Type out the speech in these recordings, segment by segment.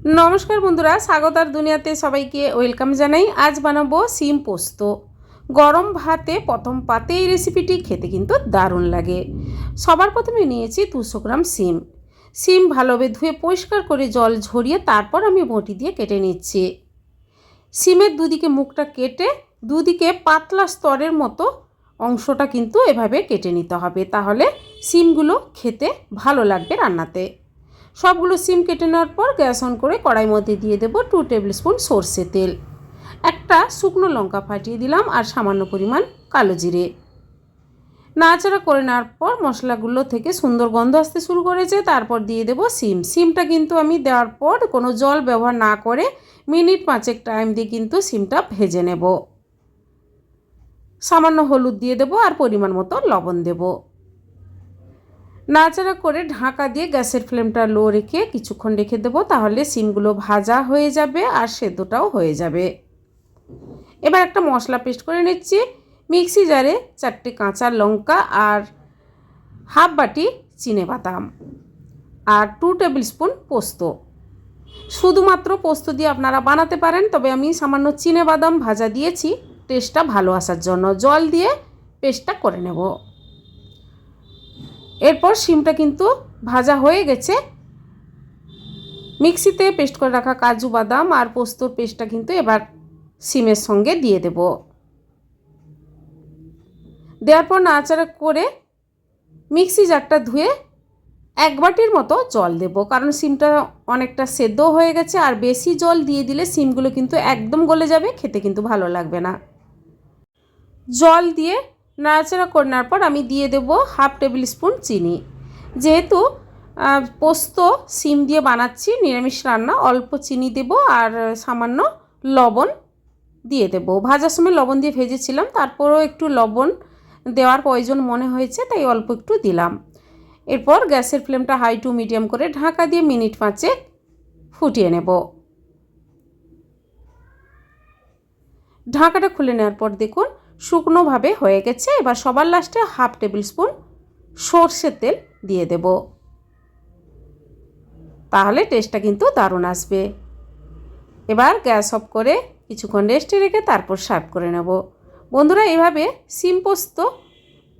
নমস্কার বন্ধুরা স্বাগতার দুনিয়াতে সবাইকে ওয়েলকাম জানাই। আজ বানাবো সিম পোস্ত। গরম ভাতে, প্রথম পাতে এই রেসিপিটি খেতে কিন্তু দারুণ লাগে। সবার প্রথমে নিয়েছি দুশো গ্রাম সিম। সিম ভালোভাবে ধুয়ে পরিষ্কার করে জল ঝরিয়ে তারপর আমি বটি দিয়ে কেটে নিচ্ছি। সিমের দুদিকে মুখটা কেটে, দুদিকে পাতলা স্তরের মতো অংশটা কিন্তু এভাবে কেটে নিতে হবে। তাহলে সিমগুলো খেতে ভালো লাগবে রান্নাতে। সবগুলো সিম কেটে নেওয়ার পর গ্যাস অন করে কড়াই মধ্যে দিয়ে দেবো টু টেবিল স্পুন সর্ষে তেল। একটা শুকনো লঙ্কা ফাটিয়ে দিলাম আর সামান্য পরিমাণ কালো জিরে। নাড়াচাড়া করে নেওয়ার পর মশলাগুলো থেকে সুন্দর গন্ধ আসতে শুরু করেছে, তারপর দিয়ে দেবো সিম। সিমটা কিন্তু আমি দেওয়ার পর কোনো জল ব্যবহার না করে মিনিট পাঁচেক টাইম দিয়ে কিন্তু সিমটা ভেজে নেব। সামান্য হলুদ দিয়ে দেবো আর পরিমাণ মতো লবণ দেবো। নাড়াচাড়া করে ঢাকা দিয়ে গ্যাসের ফ্লেমটা লো রেখে কিছুক্ষণ রেখে দেবো, তাহলে সিমগুলো ভাজা হয়ে যাবে আর সেদ্ধটাও হয়ে যাবে। এবার একটা মশলা পেস্ট করে নিচ্ছি। মিক্সি জারে চারটে কাঁচা লঙ্কা আর হাফ বাটি চিনে বাদাম আর টু টেবিল স্পুন পোস্ত। শুধুমাত্র পোস্ত দিয়ে আপনারা বানাতে পারেন, তবে আমি সামান্য চিনে বাদাম ভাজা দিয়েছি, টেস্টটা ভালো আসার জন্য। জল দিয়ে পেস্টটা করে নেব। এরপর শিমটা কিন্তু ভাজা হয়ে গেছে। মিক্সিতে পেস্ট করে রাখা কাজু বাদাম আর পোস্তর পেস্টটা কিন্তু এবার সিমের সঙ্গে দিয়ে দেব। দেওয়ার পর নাড়াচাড়া করে মিক্সি জারটা ধুয়ে এক বাটির মতো জল দেব, কারণ সিমটা অনেকটা সেদ্ধ হয়ে গেছে আর বেশি জল দিয়ে দিলে সিমগুলো কিন্তু একদম গলে যাবে, খেতে কিন্তু ভালো লাগবে না। জল দিয়ে নাড়াচাড়া করে নেওয়ার পর আমি দিয়ে দেব হাফ টেবিল স্পুন চিনি। যেহেতু পোস্ত, সিম দিয়ে বানাচ্ছি, নিরামিষ রান্না, অল্প চিনি দেব আর সামান্য লবণ দিয়ে দেব। ভাজার সময় লবণ দিয়ে ভেজেছিলাম, তারপরও একটু লবণ দেওয়ার প্রয়োজন মনে হয়েছে, তাই অল্প একটু দিলাম। এরপর গ্যাসের ফ্লেমটা হাই টু মিডিয়াম করে ঢাকা দিয়ে মিনিট পাঁচে ফুটিয়ে নেব। ঢাকাটা খুলে নেওয়ার পর দেখুন শুকনোভাবে হয়ে গেছে। এবার সবার লাস্টে হাফ টেবিল স্পুন সর্ষের তেল দিয়ে দেব। তাহলে টেস্টটা কিন্তু দারুণ আসবে। এবার গ্যাস অফ করে কিছুক্ষণ রেস্টে রেখে তারপর সার্ভ করে নেব। বন্ধুরা, এভাবে সিম পোস্ত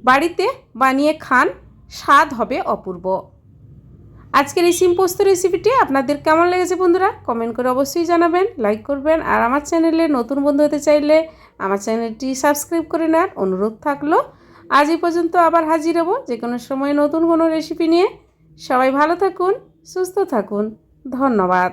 বাড়িতে বানিয়ে খান, স্বাদ হবে অপূর্ব। আজকের এই সিম পোস্ত রেসিপিটি আপনাদের কেমন লেগেছে বন্ধুরা? কমেন্ট করে অবশ্যই জানাবেন লাইক করবেন, আর আমার চ্যানেলে নতুন বন্ধু হতে চাইলে আমার চ্যানেলটি সাবস্ক্রাইব করে নেওয়ার অনুরোধ থাকল। আজ এই পর্যন্ত আবার হাজির হব যে কোনো সময় নতুন কোনো রেসিপি নিয়ে। সবাই ভালো থাকুন, সুস্থ থাকুন। ধন্যবাদ।